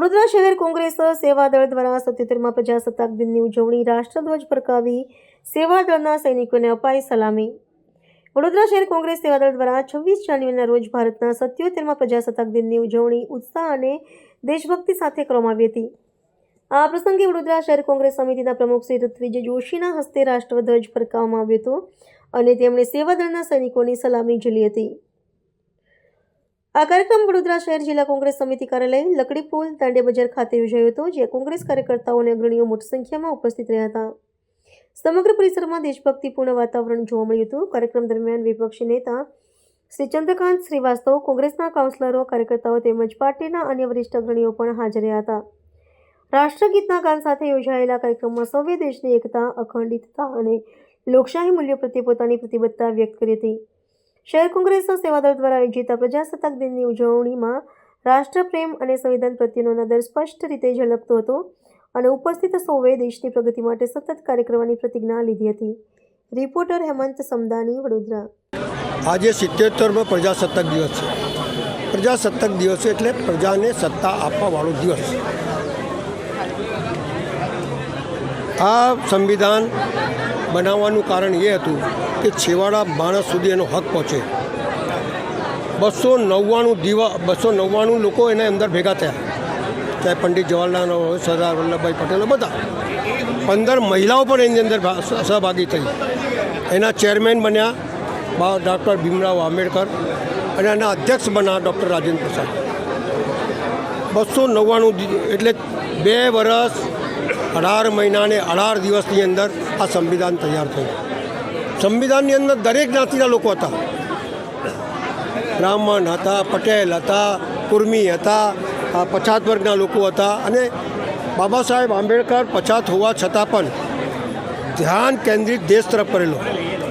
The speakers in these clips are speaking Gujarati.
વડોદરા શહેર કોંગ્રેસ સેવાદળ દ્વારા સત્યોતેરમાં પ્રજાસત્તાક દિનની ઉજવણી રાષ્ટ્રધ્વજ ફરકાવી સેવાદળના સૈનિકોને અપાઈ સલામી. વડોદરા શહેર કોંગ્રેસ સેવાદળ દ્વારા છવ્વીસ જાન્યુઆરીના રોજ ભારતના સત્યોતેરમાં પ્રજાસત્તાક દિનની ઉજવણી ઉત્સાહ અને દેશભક્તિ સાથે કરવામાં આવી હતી. આ પ્રસંગે વડોદરા શહેર કોંગ્રેસ સમિતિના પ્રમુખ શ્રી ઋત્વિજય જોશીના હસ્તે રાષ્ટ્રધ્વજ ફરકાવવામાં આવ્યો હતો અને તેમણે સેવાદળના સૈનિકોની સલામી ઝીલી હતી. આ કાર્યક્રમ વડોદરા શહેર જિલ્લા કોંગ્રેસ સમિતિ કાર્યાલય લકડી પુલ દાંડિયા બજાર ખાતે યોજાયો હતો, જ્યાં કોંગ્રેસ કાર્યકર્તાઓ અને અગ્રણીઓ મોટી સંખ્યામાં ઉપસ્થિત રહ્યા હતા. સમગ્ર પરિસરમાં દેશભક્તિપૂર્ણ વાતાવરણ જોવા મળ્યું હતું. કાર્યક્રમ દરમિયાન વિપક્ષી નેતા શ્રી ચંદ્રકાંત શ્રીવાસ્તવ, કોંગ્રેસના કાઉન્સિલરો, કાર્યકર્તાઓ તેમજ પાર્ટીના અન્ય વરિષ્ઠ અગ્રણીઓ પણ હાજર રહ્યા હતા. રાષ્ટ્રગીતના ગાન સાથે યોજાયેલા કાર્યક્રમમાં સૌએ દેશની એકતા, અખંડિતતા અને લોકશાહી મૂલ્યો પ્રત્યે પોતાની પ્રતિબદ્ધતા વ્યક્ત કરી હતી. શહેર કોંગ્રેસના સેવાદળ દ્વારા આયોજિત આ પ્રજાસત્તાક દિનની ઉજવણીમાં રાષ્ટ્રપ્રેમ અને સંવિધાન પ્રત્યેનો આદર સ્પષ્ટ રીતે ઝલકતો હતો અને ઉપસ્થિત સૌએ દેશની પ્રગતિ માટે સતત કાર્ય કરવાની પ્રતિજ્ઞા લીધી હતી. રિપોર્ટર હેમંત સમદાની, વડોદરા. આજે સિત્તેરમો પ્રજાસત્તાક દિવસ છે. પ્રજાસત્તાક દિવસ એટલે પ્રજાને સત્તા આપવાવાળો દિવસ. આ સંવિધાન બનાવવાનું કારણ એ હતું કે છેવાડા માણસ સુધી એનો હક પહોંચે. બસો નવ્વાણું દીવા બસો નવ્વાણું લોકો એના અંદર ભેગા થયા. ચાહે પંડિત જવાહરલાલ હોય, સરદાર વલ્લભભાઈ પટેલ બધા. પંદર મહિલાઓ પણ એની અંદર સહભાગી થઈ. એના ચેરમેન બન્યા બા, ડૉક્ટર ભીમરાવ આંબેડકર અને એના અધ્યક્ષ બન્યા ડૉક્ટર રાજેન્દ્ર પ્રસાદ. બસો નવ્વાણું એટલે બે વર્ષ અઢાર મહિના અને અઢાર દિવસની અંદર આ સંવિધાન તૈયાર થયું. સંવિધાનની અંદર દરેક જ્ઞાતિના લોકો હતા. બ્રાહ્મણ હતા, પટેલ હતા, કુર્મી હતા પછાત વર્ગના લોકો હતા અને બાબા સાહેબ આંબેડકર પછાત હોવા છતાં પણ ધ્યાન કેન્દ્રિત દેશ તરફ કરેલો.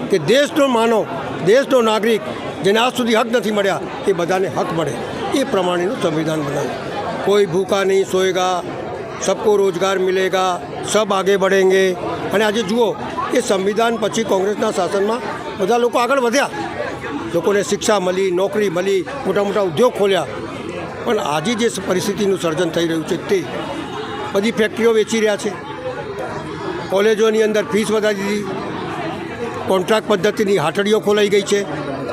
કે દેશનો માનવ, દેશનો નાગરિક જેને આજ સુધી હક નથી મળ્યા, એ બધાને હક મળે. એ પ્રમાણેનું સંવિધાન બનાવ્યું. કોઈ ભૂખા નહીં સોએગા સબકો રોજગાર મિલેગા સબ આગે બઢેંગે અને આજે જુઓ એ સંવિધાન પછી કોંગ્રેસના શાસનમાં બધા લોકો આગળ વધ્યા. લોકોને શિક્ષા મળી, નોકરી મળી મોટા મોટા ઉદ્યોગ ખોલ્યા. પણ આજે જે પરિસ્થિતિનું સર્જન થઈ રહ્યું છે તે બધી ફેક્ટરીઓ વેચી રહ્યા છે. કોલેજોની અંદર ફીસ વધારી દીધી. કોન્ટ્રાક્ટ પદ્ધતિની હાટડીઓ ખોલાઈ ગઈ છે.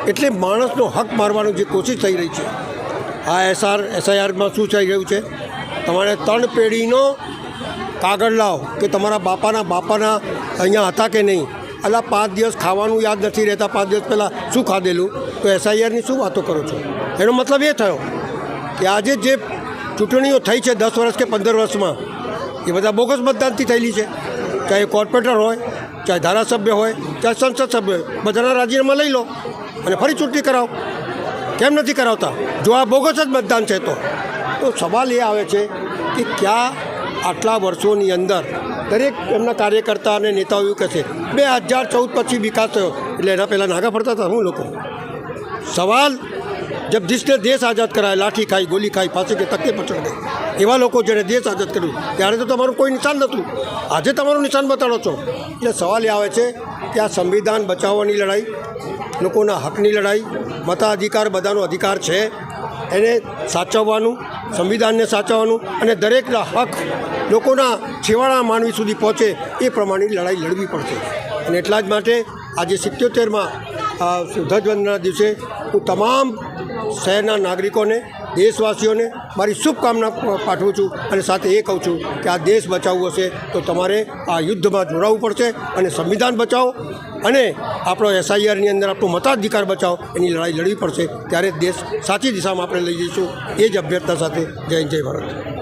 એટલે માણસનો હક મારવાનું જે કોશિશ થઈ રહી છે. આ એસઆર એસઆઈઆરમાં શું થઈ રહ્યું છે? તમારે ત્રણ પેઢીનો કાગળ લાવો કે તમારા બાપાના બાપાના અહીંયા હતા કે નહીં. અલા પાંચ દિવસ ખાવાનું યાદ નથી રહેતા. પાંચ દિવસ પહેલાં શું ખાધેલું? તો એસઆઈઆરની શું વાતો કરો છો? એનો મતલબ એ થયો કે આજે જે ચૂંટણીઓ થઈ છે દસ વર્ષ કે પંદર વર્ષમાં, એ બધા બોગસ મતદાનથી થયેલી છે. ચાહે કોર્પોરેટર હોય, ચાહે ધારાસભ્ય હોય, ચાહે સંસદ સભ્ય હોય, બધાના રાજીનામા લઈ લો અને ફરી ચૂંટણી કરાવો. કેમ નથી કરાવતા? જો આ બોગસ જ મતદાન છે તો. તો સવાલ એ આવે છે કે ક્યાં આટલા વર્ષોની અંદર દરેક એમના કાર્યકર્તા અને નેતાઓ એવું કહે છે, બે હજાર ચૌદ પછી વિકાસ થયો. એટલે એના પહેલાં નાગા ફરતા હતા હું લોકો. સવાલ, જબ જિસને દેશ આઝાદ કરાય, લાઠી ખાઈ, ગોલી ખાઈ, ફાંસી કે તકે પછડ ગઈ. એવા લોકો જેણે દેશ આઝાદ કર્યું. ત્યારે તો તમારું કોઈ નિશાન નહોતું. આજે તમારું નિશાન બતાડો છો. એટલે સવાલ એ આવે છે કે આ સંવિધાન બચાવવાની લડાઈ, લોકોના હકની લડાઈ, મતાધિકાર બધાનો અધિકાર છે. એને સાચવવાનું, સંવિધાનને સાચવવાનું અને દરેકના હક લોકોના છેવાડા માનવી સુધી પહોંચે એ પ્રમાણેની લડાઈ લડવી પડશે. અને એટલા જ માટે આજે સિત્યોતેરમાં ધ્વજવંદના દિવસે હું તમામ શહેરના નાગરિકોને દેશવાસીઓને મારી શુભકામના પાઠવું છું અને સાથે એ કહું છું કે આ દેશ બચાવવો હશે તો તમારે આ યુદ્ધમાં જોડાવવું પડશે અને સંવિધાન બચાવો અને આપણો એસઆઈઆરની અંદર આપણો મતાધિકાર બચાવો. એની લડાઈ લડવી પડશે ત્યારે દેશ સાચી દિશામાં આપણે લઈ જઈશું. એ જ અભ્યર્થના સાથે જય જય ભારત.